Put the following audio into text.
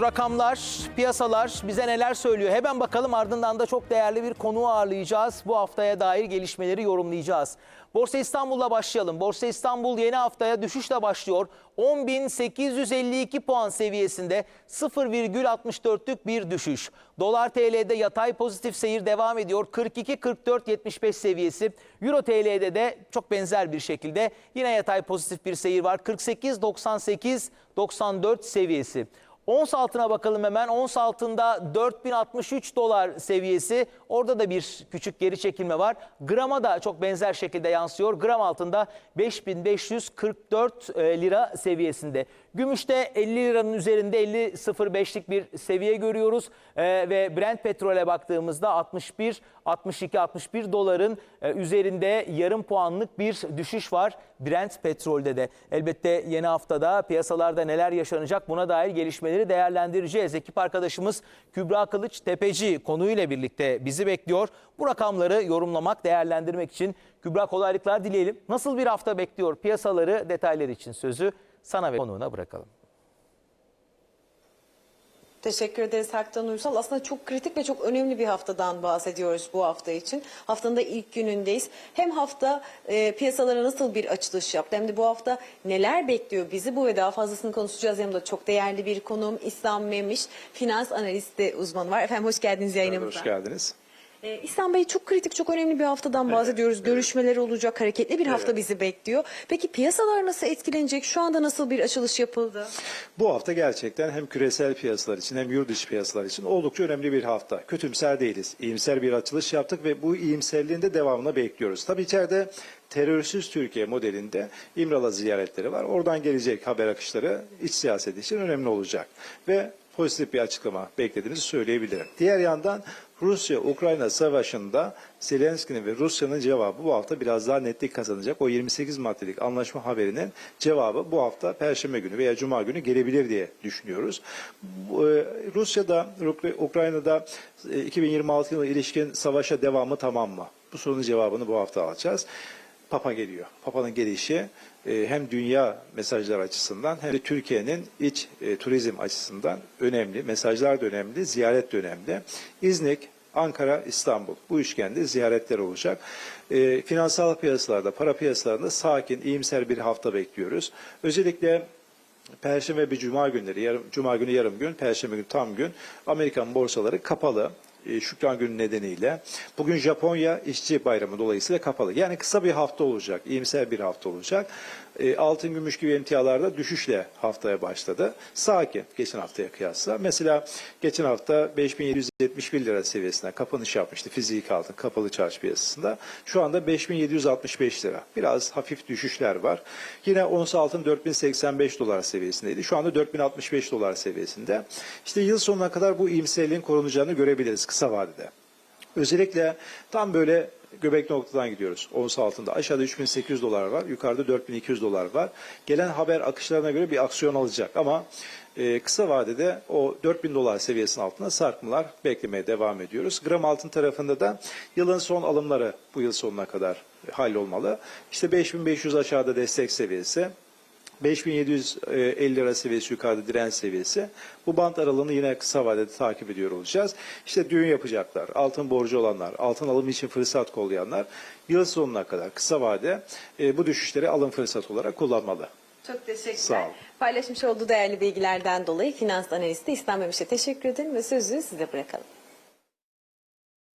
rakamlar, piyasalar bize neler söylüyor? Hemen bakalım ardından da çok değerli bir konuğu ağırlayacağız. Bu haftaya dair gelişmeleri yorumlayacağız. Borsa İstanbul'la başlayalım. Borsa İstanbul yeni haftaya düşüşle başlıyor. 10.852 puan seviyesinde 0,64'lük bir düşüş. Dolar TL'de yatay pozitif seyir devam ediyor. 42-44-75 seviyesi. Euro TL'de de çok benzer bir şekilde yine yatay pozitif bir seyir var. 48-98-94 seviyesi. Ons altına bakalım hemen. Ons altında 4063 dolar seviyesi. Orada da bir küçük geri çekilme var. Grama da çok benzer şekilde yansıyor. Gram altında 5544 e, lira seviyesinde. Gümüşte 50 liranın üzerinde 50.05'lik bir seviye görüyoruz. E, ve Brent petrole baktığımızda 61 62 61 doların e, üzerinde yarım puanlık bir düşüş var Brent petrolde de. Elbette yeni haftada piyasalarda neler yaşanacak buna dair gelişmeleri değerlendireceğiz. Ekip arkadaşımız Kübra Kılıç Tepeci konuyla birlikte bizi bekliyor. Bu rakamları yorumlamak, değerlendirmek için Kübra kolaylıklar dileyelim. Nasıl bir hafta bekliyor piyasaları detaylar için sözü sana ve konuğuna bırakalım. Teşekkür ederiz Haktan Uysal. Aslında çok kritik ve çok önemli bir haftadan bahsediyoruz bu hafta için. Haftanın da ilk günündeyiz. Hem hafta e, piyasalara nasıl bir açılış yaptı hem de bu hafta neler bekliyor bizi bu ve daha fazlasını konuşacağız. Yanımda çok değerli bir konuğum İslam Memiş, finans analisti uzmanı var. Efendim hoş geldiniz yayınımıza. Hoş geldiniz. Ee, İslam Bey çok kritik, çok önemli bir haftadan bahsediyoruz. Görüşmeler olacak, hareketli bir hafta bizi bekliyor. Peki piyasalar nasıl etkilenecek? Şu anda nasıl bir açılış yapıldı? Bu hafta gerçekten hem küresel piyasalar için hem yurt dışı piyasalar için oldukça önemli bir hafta. Kötümser değiliz. İyimser bir açılış yaptık ve bu iyimserliğin de devamını bekliyoruz. Tabii içeride terörsüz Türkiye modelinde İmralı ziyaretleri var. Oradan gelecek haber akışları iç siyaset için önemli olacak. Ve pozitif bir açıklama beklediğimizi söyleyebilirim. Diğer yandan Rusya-Ukrayna savaşında Zelenski'nin ve Rusya'nın cevabı bu hafta biraz daha netlik kazanacak. O 28 maddelik anlaşma haberinin cevabı bu hafta Perşembe günü veya Cuma günü gelebilir diye düşünüyoruz. E, Rusya'da, Ukra- Ukrayna'da e, 2026 yılı ilişkin savaşa devamı tamam mı? Bu sorunun cevabını bu hafta alacağız. Papa geliyor. Papa'nın gelişi e, hem dünya mesajlar açısından hem de Türkiye'nin iç e, turizm açısından önemli. Mesajlar da önemli, ziyaret de önemli. İznik, Ankara, İstanbul. Bu üçgende ziyaretler olacak. E, finansal piyasalarda, para piyasalarında sakin, iyimser bir hafta bekliyoruz. Özellikle Perşembe ve Cuma günleri, yarım, Cuma günü yarım gün, Perşembe günü tam gün Amerikan borsaları kapalı. E, Şükran günü nedeniyle. Bugün Japonya işçi bayramı dolayısıyla kapalı. Yani kısa bir hafta olacak, iyimser bir hafta olacak. E, Altın, gümüş gibi emtialarda düşüşle haftaya başladı. Sakin geçen haftaya kıyasla. Mesela geçen hafta 5771 lira seviyesine kapanış yapmıştı fiziki altın kapalı çarşı piyasasında. Şu anda 5765 lira. Biraz hafif düşüşler var. Yine ons altın 4085 dolar seviyesindeydi. Şu anda 4065 dolar seviyesinde. İşte yıl sonuna kadar bu iyimserliğin korunacağını görebiliriz kısa vadede. Özellikle tam böyle göbek noktadan gidiyoruz. Ons altında aşağıda 3800 dolar var, yukarıda 4200 dolar var. Gelen haber akışlarına göre bir aksiyon alacak ama e, kısa vadede o 4000 dolar seviyesinin altında sarkmalar beklemeye devam ediyoruz. Gram altın tarafında da yılın son alımları bu yıl sonuna kadar hallolmalı. İşte 5500 aşağıda destek seviyesi, 5750 lira seviyesi yukarıda direnç seviyesi. Bu bant aralığını yine kısa vadede takip ediyor olacağız. İşte düğün yapacaklar, altın borcu olanlar, altın alımı için fırsat kollayanlar yıl sonuna kadar kısa vade e, bu düşüşleri alım fırsatı olarak kullanmalı. Çok teşekkürler. Sağ olun. Paylaşmış olduğu değerli bilgilerden dolayı finans analisti İslam Memiş'e teşekkür ederim ve sözü size bırakalım.